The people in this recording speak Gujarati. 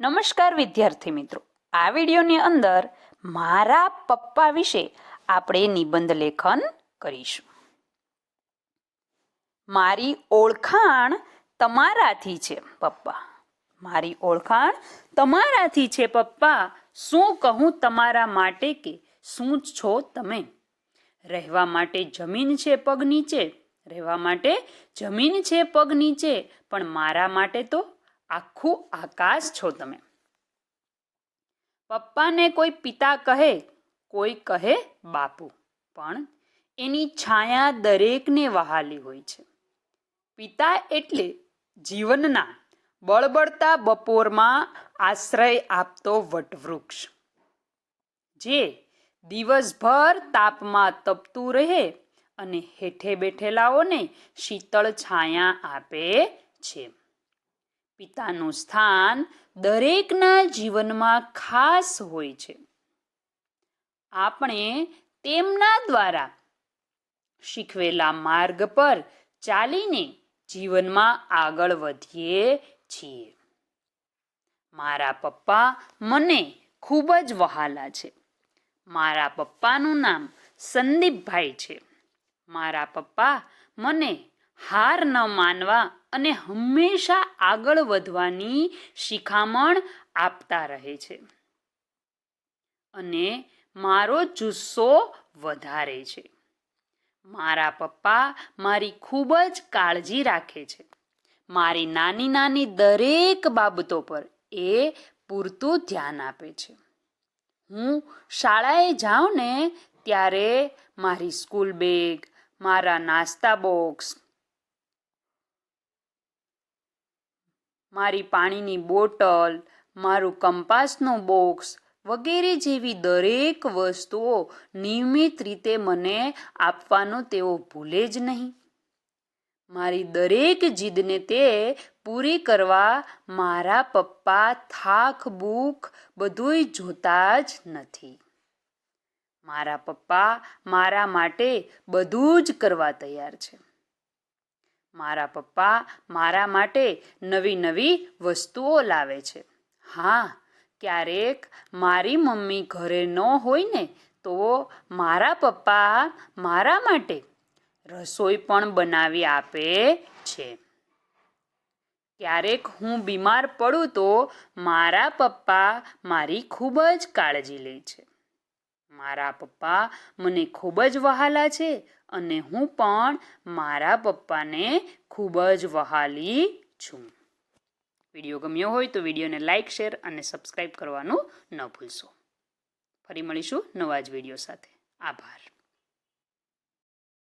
નમસ્કાર વિદ્યાર્થી મિત્રો. આ વિડીયોની અંદર મારા પપ્પા વિશે આપણે નિબંધ લેખન કરીશું. મારી ઓળખાણ તમારાથી છે, પપ્પા. મારી ઓળખાણ તમારાથી છે, પપ્પા. શું કહું તમારા માટે કે શું છો તમે? રહેવા માટે જમીન છે, પગ નીચે. રહેવા માટે જમીન છે, પગ નીચે. પણ મારા માટે તો આખું આકાશ છો તમે. પપ્પાને કોઈ પિતા કહે, કોઈ કહે બાપુ. પણ એની છાયા દરેકને વહાલી હોય છે. પિતા એટલે જીવનના બળબડતા બપોરમાં આશ્રય આપતો વટવૃક્ષ. જે દિવસભર તાપમાં તપતું રહે અને હેઠે બેઠેલાઓને શીતળ છાયા આપે છે. પિતાનું સ્થાન દરેકના જીવનમાં ખાસ હોય છે. આપણે તેમના દ્વારા શીખવેલા માર્ગ પર ચાલીને જીવનમાં આગળ વધીએ છીએ. મારા પપ્પા મને ખૂબ જ વહાલા છે. મારા પપ્પાનું નામ સંદીપભાઈ છે. મારા પપ્પા મને હાર ન માનવા અને હંમેશા આગળ વધવાની શિખામણ આપતા રહે છે. અને મારો જુસ્સો વધારે છે. મારા પપ્પા મારી ખૂબ જ કાળજી રાખે છે. મારી નાની નાની દરેક બાબતો પર એ પૂરતું ધ્યાન આપે છે. હું શાળાએ જાઉં ને ત્યારે મારી સ્કૂલ બેગ, મારા નાસ્તા બોક્સ મારી પાણીની બોટલ, મારું કંપાસનું બોક્સ વગેરે જેવી દરેક વસ્તુઓ નિયમિત રીતે મને આપવાનું તેઓ ભૂલે જ નહીં. મારી દરેક જીદને તે પૂરી કરવા મારા પપ્પા થાક ભૂખ બધુંય જોતા જ નથી. મારા પપ્પા મારા માટે બધું જ કરવા તૈયાર છે. મારા પપ્પા મારા માટે નવી નવી વસ્તુઓ લાવે છે. હા, ક્યારેક મારી મમ્મી ઘરે ન હોય ને તો મારા પપ્પા મારા માટે રસોઈ પણ બનાવી આપે છે. ક્યારેક હું બીમાર પડું તો મારા પપ્પા મારી ખૂબ જ કાળજી લે છે. મારા પપ્પા મને ખૂબ જ વહાલા છે અને હું પણ મારા પપ્પાને ખૂબ જ વહાલી છું. વીડિયો ગમ્યો હોય તો વિડીયોને લાઇક શેર અને સબસ્ક્રાઈબ કરવાનું ન ભૂલશો. ફરી મળીશું નવા જ વીડિયો સાથે. આભાર.